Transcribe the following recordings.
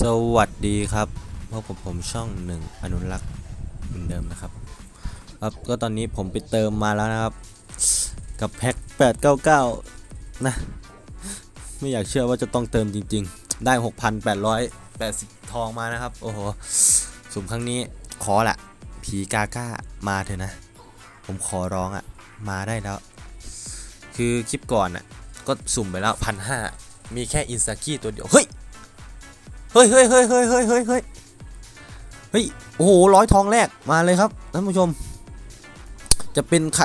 สวัสดีครับพบกับผมช่องหนึ่งอนุรักษ์เหมือนเดิมนะครับ ครับก็ตอนนี้ผมไปเติมมาแล้วนะครับ กับแพ็ค899 นะ ไม่อยากเชื่อว่าจะต้องเติมจริง ๆ ได้ 6,880 ทองมานะครับ โอ้โห สุ่มครั้งนี้ขอละผีกาก้ามาเถอะนะ ผมขอร้องอะ่ะ มาได้แล้ว คือคลิปก่อนอะ ก็สุ่มไปแล้วพันห้ามีแค่อินซากิตัวเดียว เฮ้ย เฮ้ยเฮ้ยเฮ้ยเฮ้ยเฮ้ยเฮ้ยเฮ้ยเฮ้ยโอ้โหร้อยทองแรกมาเลยครับท่านผู้ชม จะเป็นใคร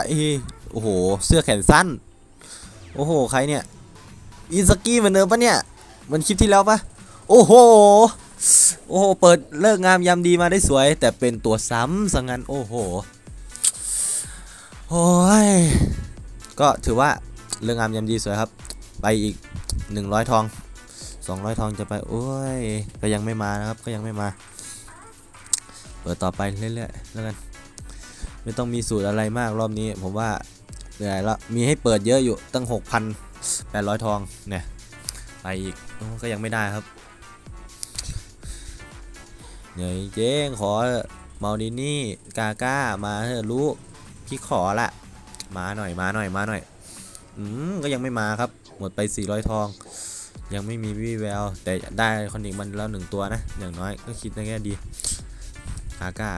โอ้โหเสื้อแขนสั้น โอ้โหใครเนี่ยอินสกี้เหมือนเดิมปะเนี่ยเหมันคลิปที่แล้วปะโอ้โหโอ้โหเปิดเลิกงามยามดีมาได้สวย แต่เป็นตัวซ้ำสังงั้นโอ้โหโอ้ยก็ถือว่าเลิกงามยามดีสวยครับ ไปอีก 100 ทอง 200 ทองจะไปโอ้ย ก็ยังไม่มานะครับ ก็ยังไม่มา เปิดต่อไปเรื่อยๆแล้วกัน ไม่ต้องมีสูตรอะไรมากรอบนี้ ผมว่าเหนื่อยล้วมีให้เปิดเยอะอยู่ตั้ง 6,800 ทองเนี่ยไปอีกก็ยังไม่ได้ครับเหนื่อยเจ๊งขอเมาดินี่กาก้ามาเถอะลูกพี่ขอละมาหน่อยมาหน่อยมาหน่อยอืมก็ยังไม่มาครับ หมดไป 400 ทอง ยังไม่มีวี่แววแต่ได้คอนดิกมันแล้วหนึ่งตัวนะ อย่างน้อยก็คิดในแง่ดีกาก้า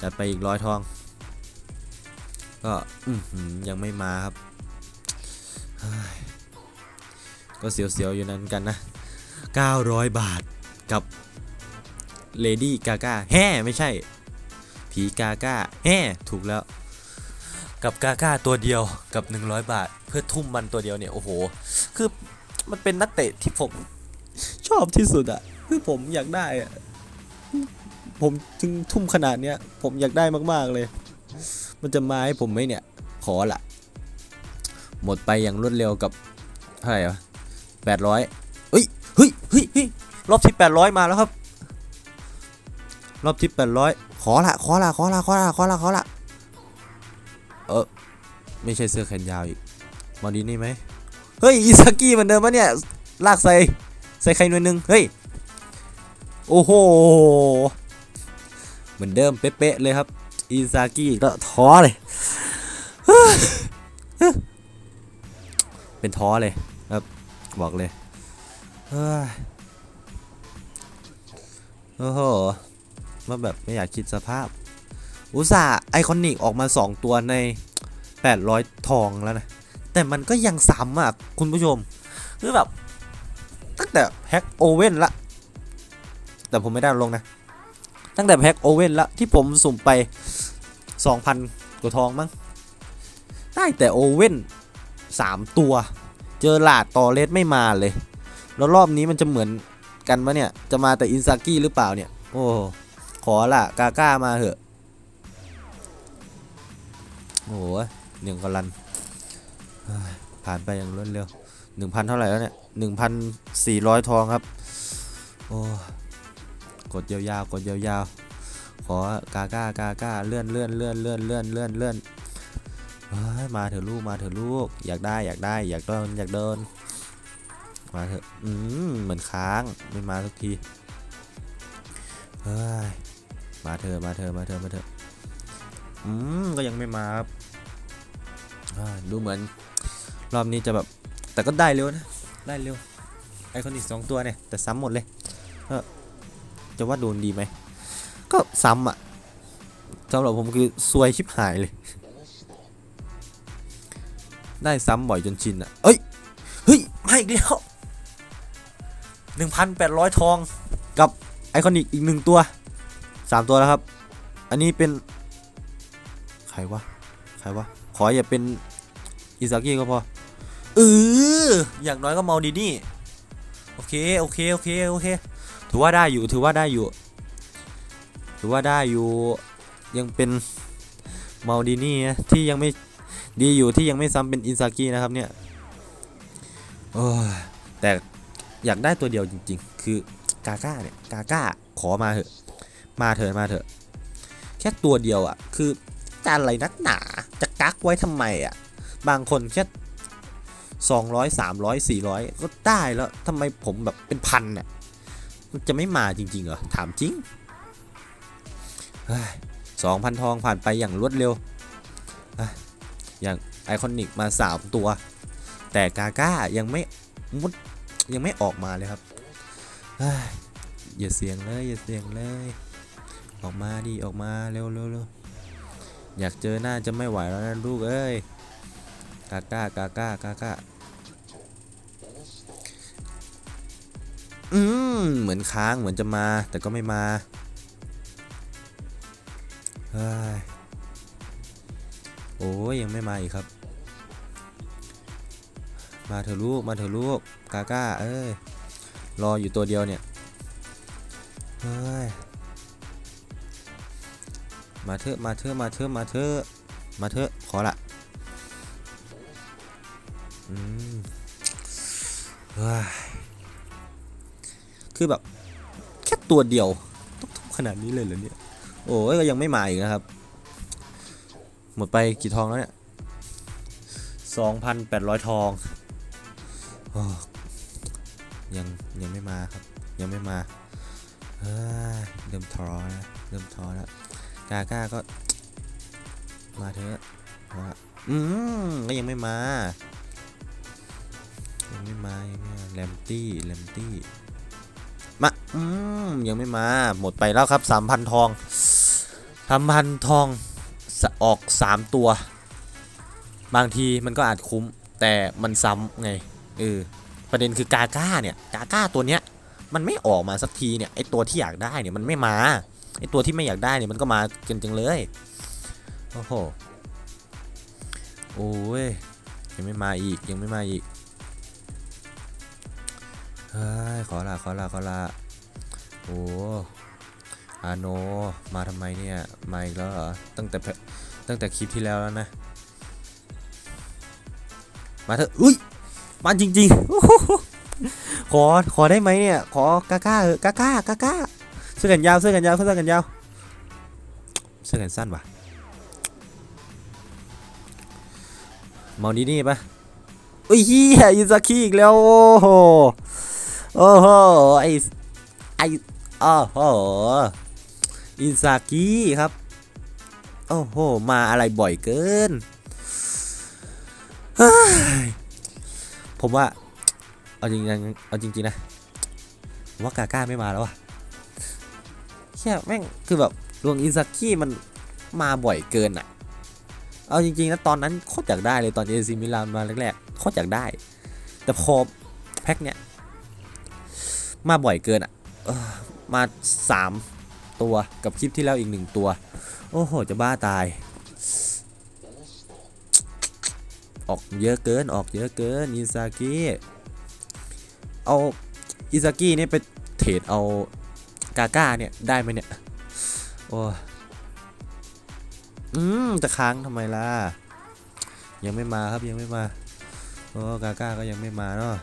จัดไปอีกร้อยทอง ก็อืยังไม่มาครับ ก็เสียวๆอยู่นั้นกันนะ 900 บาทกับเลดี้กาก้าแฮ่ไม่ใช่ ผีกาก้าแฮ่ถูกแล้ว กับกาก้าตัวเดียวกับ 100 บาท เพื่อทุ่มมันตัวเดียวเนี่ย โอ้โห คือ มันเป็นนักเตะที่ผม ชอบที่สุดอะคือผมอยากได้อะผมถึงทุ่มขนาดเนี้ย ผมอยากได้มากๆเลย มันจะมาให้ผมไหมเนี่ย ขอละหมดไปอย่างรวดเร็วกับเท่าไหร่วะแปดร้อยเฮ้ยเฮ้ยเฮ้ยเฮ้ยรอบที่แปดร้อยมาแล้วครับ รอบที่แปดร้อยขอละขอละขอละขอละขอละขอละเออไม่ใช่เสื้อแขนยาวอีกมาดีนี่ไหม เฮ้ยอิซากิเหมือนเดิมปะเนี่ยลากใส่ใส่ใครหน่วยนึงเฮ้ยโอ้โหเหมือนเดิมเป๊ะๆเลยครับอิซากิก็ท้อเลยเป็นท้อเลยครับบอกเลยเฮ้ยโอ้โหมาแบบไม่อยากคิดสภาพ อุตส่าห์ไอคอนิกออกมา 2 ตัวใน 800 ทองแล้วนะ แต่มันก็ยังซ้ำอะคุณผู้ชม คือแบบ ตั้งแต่แพ็กโอเว่นละ แต่ผมไม่ได้ลงนะ ตั้งแต่แพ็กโอเว่นละที่ผมสุ่มไป 2,000กว่าทองมั้ง ได้แต่โอเว่น3 ตัว เจอหลาดต่อเลสไม่มาเลย แล้วรอบนี้มันจะเหมือนกันปะเนี่ย จะมาแต่อินซากิหรือเปล่าเนี่ย โอ้ขอละกาก้ามาเถอะ โอ้โหหนึ่งกอลัน ผ่านไปอย่างรวดเร็วหนึ่งพันเท่าไหร่แล้วเนี่ยหนึ่งพันสี่ร้อยทองครับ โอ้กดยาวๆกดยาวๆ ขอกาก้ากาก้าเลื่อนเลื่อนเลื่อนเลื่อนเลื่อนเลื่อนเลื่อนมาเถอะลูกมาเถอะลูก อยากได้อยากได้อยากโดนอยากโดนมาเถอะอืมเหมือนค้างไม่มาสักทีเฮ้ยมาเถอะมาเถอะมาเถอะมาเถอะอืมก็ยังไม่มาครับดูเหมือน รอบนี้จะแบบแต่ก็ได้เร็วนะ ได้เร็วไอคอนิกสองตัวเนี่ย แต่ซ้ำหมดเลยเออจะว่าโดนดีไหม ก็ซ้ำอะสำหรับผมคือซวยชิบหายเลย ได้ซ้ำบ่อยจนชินอะเอ้ย เฮ้ยมาอีกแล้วหนึ่งพันแปดร้อยทองกับไอคอนิกอีกหนึ่งตัวสามตัวแล้วครับ อันนี้เป็น ใครวะ ใครวะ ขออย่าเป็นอิซากิก็พอ เอออย่างน้อยก็เมาดีนี่โอเคโอเคโอเคโอเค ถือว่าได้อยู่ถือว่าได้อยู่ ถือว่าได้อยู่ยังเป็นเมาดีนี่นะที่ยังไม่ดีอยู่ที่ยังไม่ซ้ำเป็นอินซากินะครับเนี่ยโอ้ยแต่อยากได้ตัวเดียวจริง ๆ คือกาก้าเนี่ยกาก้าขอมาเถอะ มาเถอะมาเถอะ แค่ตัวเดียวอะ่ะ คือจะอะไรนักหนาจะกักไว้ทำไมอะ่ะ บางคนแค่ 200 300 400 ก็ได้แล้วทำไมผมแบบเป็นพันเนี่ยมันจะไม่มาจริง ๆ เหรอ ถามจริงสองพันทองผ่านไปอย่างรวดเร็วยอย่างไอคอนิกมาสามตัว แต่กาก้ายังไม่มุดยังไม่ออกมาเลยครับเฮ้ยอย่าเสียงเลย อย่าเสียงเลย ออกมาดิ ออกมาเร็วเร็วเร็วอยากเจอหน้าจะไม่ไหวแล้วนะลูกเอ้ย กาก้ากาก้ากาก้าอืมเหมือนค้างเหมือนจะมา แต่ก็ไม่มาเฮ้ยโอ้ยยังไม่มาอีกครับ มาเถอะลูกมาเถอะลูกกาก้าเอ้ยรออยู่ตัวเดียวเนี่ยเฮ้ยมาเถอะมาเถอะมาเถอะมาเถอะมาเถอะขอละ คือแบบ แค่ตัวเดียวต้องทุบขนาดนี้เลยเหรอเนี่ย โอ้ยก็ยังไม่มาอีกนะครับ หมดไปกี่ทองแล้วเนี่ยสองพันแปดร้อยทองอยังยังไม่มาครับ ยังไม่มาเริ่มท้อแล้วเริ่มท้อแล้วกาก้าก็ มาเถอะอืมก็ยังไม่มา ยังไม่มายังไม่มาแลมตี้แลมตี้มาอืมยังไม่มาหมดไปแล้วครับสามพันทองสามพันทองออกสามตัว บางทีมันก็อาจคุ้ม แต่มันซ้ำไงเออประเด็นคือกาก้าเนี่ยกาก้าตัวเนี้ยมันไม่ออกมาสักทีเนี่ยไอตัวที่อยากได้เนี่ยมันไม่มาไอตัวที่ไม่อยากได้เนี่ยมันก็มาเกินจังเลยโอ้โหโอ้ยยังไม่มาอีกยังไม่มาอีก เฮ้ยขอละขอละขอละโอ้อาโนมาทำไมเนี่ย มาอีกแล้วเหรอ ตั้งแต่ตั้งแต่คลิปที่แล้วแล้วนะ มาเถอะอุ้ยมาจริงๆขอขอได้ไหมเนี่ย ขอกาก้าเออกาก้ากาก้าเสื้อกันยาวเสื้อกันยาวเสื้อกันยาวเสื้อกันสั้นวะเมาดีนี่ปะอุ้ยเฮียยูซาคิอีกแล้วโอ้โห โอ้โหไอไอโอ้โหอินซากิครับ โอ้โห มาอะไรบ่อยเกิน ผมว่า เอาจริงๆเอาจริงๆนะว่ากาก้าไม่มาแล้วอะแค่แม่งคือแบบดวงอินซากิมันมาบ่อยเกินอะเอาจริงๆนะตอนนั้นโคตรอยากได้เลยตอนเอซีมิลานมาแรกๆโคตรอยากได้ แต่พอแพ็คเนี้ย มาบ่อยเกินอะมาสามตัวกับคลิปที่แล้วอีกหนึ่งตัว โอ้โห จะบ้าตาย ออกเยอะเกินออกเยอะเกินอิซากิเอาอิซากินี่ไปเทรดเอากาก้าเนี่ยได้ไหมเนี่ย โอ้อืมจะค้างทำไมล่ะ ยังไม่มาครับยังไม่มา โอ้กาก้าก็ยังไม่มาเนาะ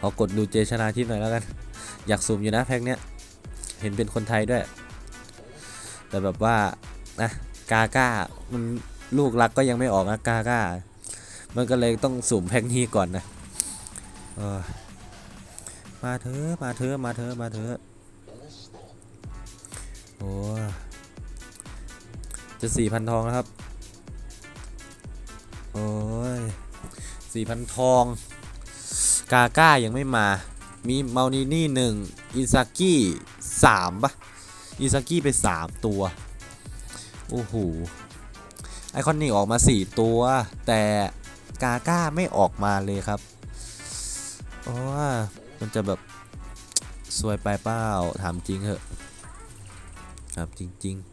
ขอกดดูเจชนาทิพย์หน่อยแล้วกัน อยากสุ่มอยู่นะแพ็กเนี้ย เห็นเป็นคนไทยด้วย แต่แบบว่านะกาก้ามันลูกรักก็ยังไม่ออกนะกาก้า มันก็เลยต้องสุ่มแพ็กนี้ก่อนนะมาเถอะมาเถอะมาเถอะมาเถอะโอ้จะสี่พันทองแล้วครับ โอ้ยสี่พันทอง กาก้ายังไม่มา มีเมานินี่หนึ่งอิซากิสามปะอิซากิไปสามตัว โอ้โห ไอคอนนี่ออกมา4ตัว แต่กาก้าไม่ออกมาเลยครับเพราะว่ามันจะแบบสวยไปเปล่าถามจริงเหอะครับจริงๆ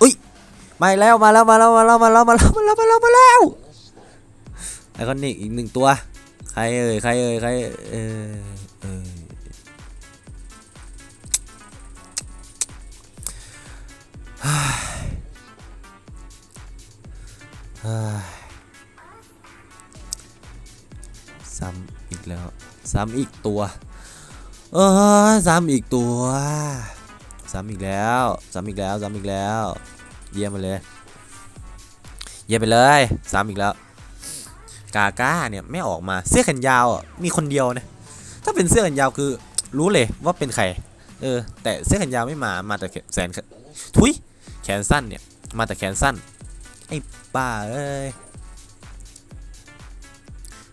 อุ้ยมาแล้วมาแล้วมาแล้วมาแล้วมาแล้วมาแล้วมาแล้วมาแล้วมาแล้ว ไอคอนนี่อีกหนึ่งตัว ใครเอ่ยใครเอ่ยใครเอ่ยเอ่ยเฮ้ยซ้ำอีกแล้ว ซ้ำอีกตัว เออซ้ำอีกตัว ซ้ำอีกแล้ว ซ้ำอีกแล้ว ซ้ำอีกแล้ว เยี่ยมไปเลย เยี่ยมไปเลย ซ้ำอีกแล้ว กาก้าเนี่ยไม่ออกมาเสื้อแขนยาวมีคนเดียวนะถ้าเป็นเสื้อแขนยาวคือรู้เลยว่าเป็นใครเออแต่เสื้อแขนยาวไม่มามาแต่แสนทุยแขนสั้นเนี่ยมาแต่แขนสั้นไอ้ป้าเอ้ย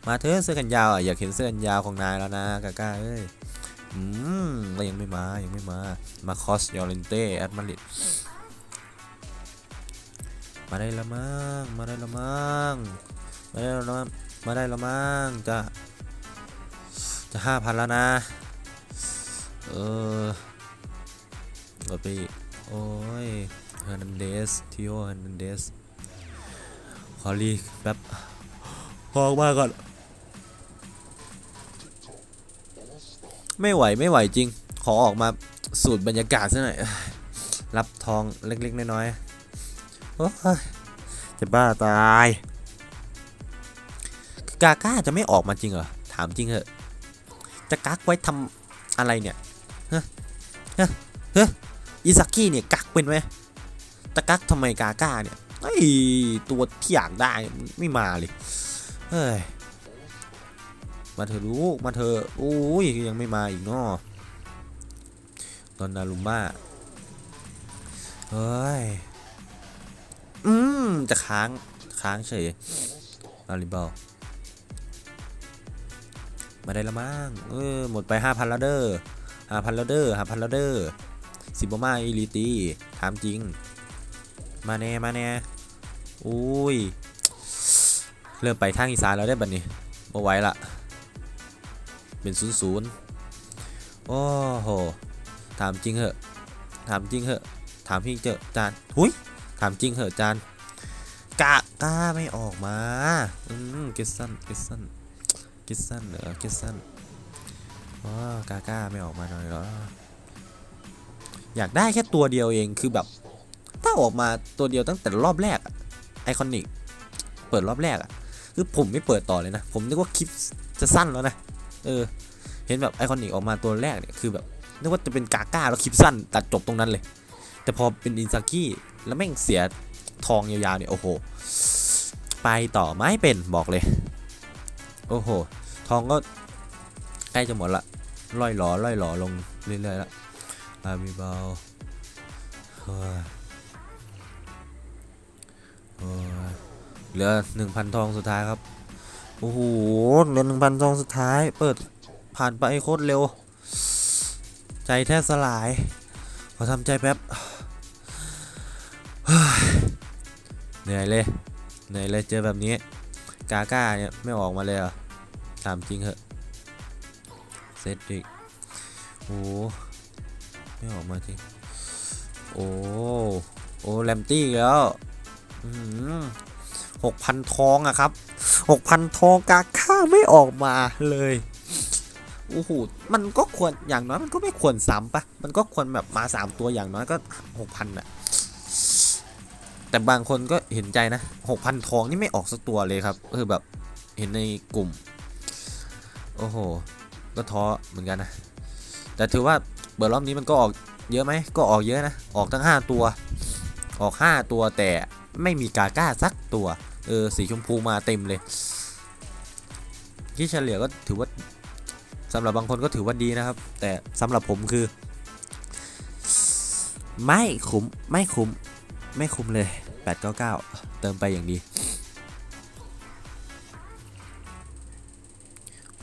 มาเถอะเสื้อแขนยาวอะอยากเห็นเสื้อแขนยาวของนายแล้วนะกาก้าเอ้ยอืมก็ยังไม่มายังไม่มามาคอสยอรินเต้แอดมาริดมาได้ล้วมั้งมาได้ล้วมั้ง มาได้แล้วนะมาได้แล้วมั้งจะจะห้าพันแล้วนะ เออลดไปอีก โอ้ยเฮอร์นันเดสทิโอเฮอร์นันเดสขอรีแป๊บพอกมาก่อน ไม่ไหวไม่ไหวจริง ขอออกมาสูตรบรรยากาศซะหน่อย รับทองเล็กๆน้อยๆโอ้จะบ้าตาย กาก้าจะไม่ออกมาจริงเหรอ ถามจริงเหอะจะกักไว้ทำอะไรเนี่ยฮ้เฮ้เฮ้อิซากิเนี่ยกักเป็นไหมจะกักทำไมกาก้าเนี่ยไอตัวที่อยากได้ไม่มาเลยเฮ้ยมาเถอะลูกมาเถอะโอ้ยยังไม่มาอีกเนาะตอนนารุมบ้าเฮ้ยอืมจะค้างค้างเฉยอาริบอล มาได้ละมั้งเออหมดไป 5,000แล้วเด้อ5,000แล้วเด้อ5,000แล้วเด้อสิบมาอีลิตีถามจริง มาแน่มาแน่อุ้ย เริ่มไปทางอีสานแล้วได้บัดนี้มาไหวละเป็นศูนย์ศูนย์โอ้โห ถามจริงเหอะ ถามจริงเหอะ ถามพี่เจอจานหุยถามจริงเหอะจานกะกล้าไม่ออกมา อืม เกสซันเกสซั นกิสซันเหรอกิสซันอ๋อกาก้าไม่ออกมาหน่อยเหรอ อยากได้แค่ตัวเดียวเองคือแบบ ถ้าออกมาตัวเดียวตั้งแต่รอบแรกไอคอนิกเปิดรอบแรกอะคือผมไม่เปิดต่อเลยนะ ผมนึกว่าคลิปจะสั้นแล้วนะ เออ เห็นแบบไอคอนิกออกมาตัวแรกเนี่ยคือแบบนึกว่าจะเป็นกาก้าแล้วคลิปสั้นตัดจบตรงนั้นเลย แต่พอเป็นอินซากิแล้วแม่งเสียทองยาวๆเนี่ยโอ้โห ไปต่อไม่เป็นบอกเลย โอ้โห ทองก็ใกล้จะหมดละล่อยหลอล่อยหลอลงเรื่อยๆละอาบีเบาเฮ้ยเหลือหนึ่งพันทองสุดท้ายครับ โอ้โห เหลือหนึ่งพันทองสุดท้าย เปิดผ่านไปโคตรเร็ว ใจแทบสลาย ขอทำใจแป๊บ เหนื่อยเลย เหนื่อยเลยเจอแบบนี้ กาก้าเนี่ยไม่ออกมาเลยเหรอถามจริงเหอะเซตดิกโอ้ไม่ออกมาจริง โอ้โอ้แลมตี้แล้วหกพันทองอะครับหกพันทองกาค่าไม่ออกมาเลยโอ้โหมันก็ควรอย่างน้อยมันก็ไม่ควรซ้ำปะมันก็ควรแบบมาสามตัวอย่างน้อยก็หกพันอะ แต่บางคนก็เห็นใจนะหกพันทองนี่ไม่ออกสักตัวเลยครับคือแบบเห็นในกลุ่ม โอ้โห ก็ท้อเหมือนกันนะ แต่ถือว่าเบอร์รอบนี้มันก็ออกเยอะไหมก็ออกเยอะนะ ออกทั้ง 5 ตัว ออก 5 ตัวแต่ไม่มีกาก้าสักตัว เออ สีชมพูมาเต็มเลย ที่เฉลี่ยก็ถือว่าสำหรับบางคนก็ถือว่าดีนะครับ แต่สำหรับผมคือ ไม่คุ้ม ไม่คุ้ม ไม่คุ้มเลย 899 เติมไปอย่างดี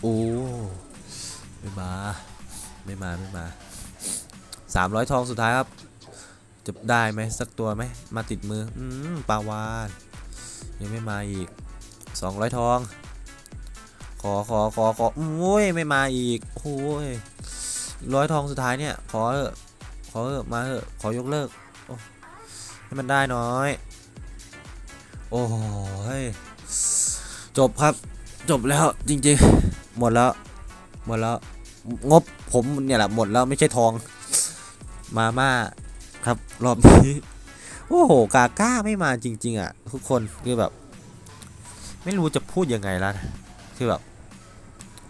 โอ้ไม่มา ไม่มา ไม่มาสามร้อยทองสุดท้ายครับ จะได้ไหมสักตัวไหม มาติดมือ อืมปาวาน ยังไม่มาอีกสองร้อยทอง ขอ ขอ ขอ ขอ โอ้ย ไม่มาอีก โอ้ยร้อยทองสุดท้ายเนี่ย ขอเถอะขอเถอะมาเถอะ ขอยกเลิก ให้มันได้น้อย โอ้ยจบครับ จบแล้วจริงๆ หมดแล้ว หมดแล้ว งบผมเนี่ยแหละหมดแล้วไม่ใช่ทอง มาม่าครับ รอบนี้ โอ้โห กาก้าไม่มาจริง ๆ อะ ทุกคนคือแบบ ไม่รู้จะพูดยังไงแล้วนะคือแบบ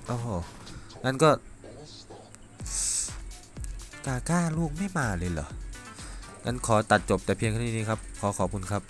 โอ้โหงั้นก็ กาก้าลูกไม่มาเลยเหรองั้นขอตัดจบแต่เพียงเท่านี้ครับ ขอขอบคุณครับ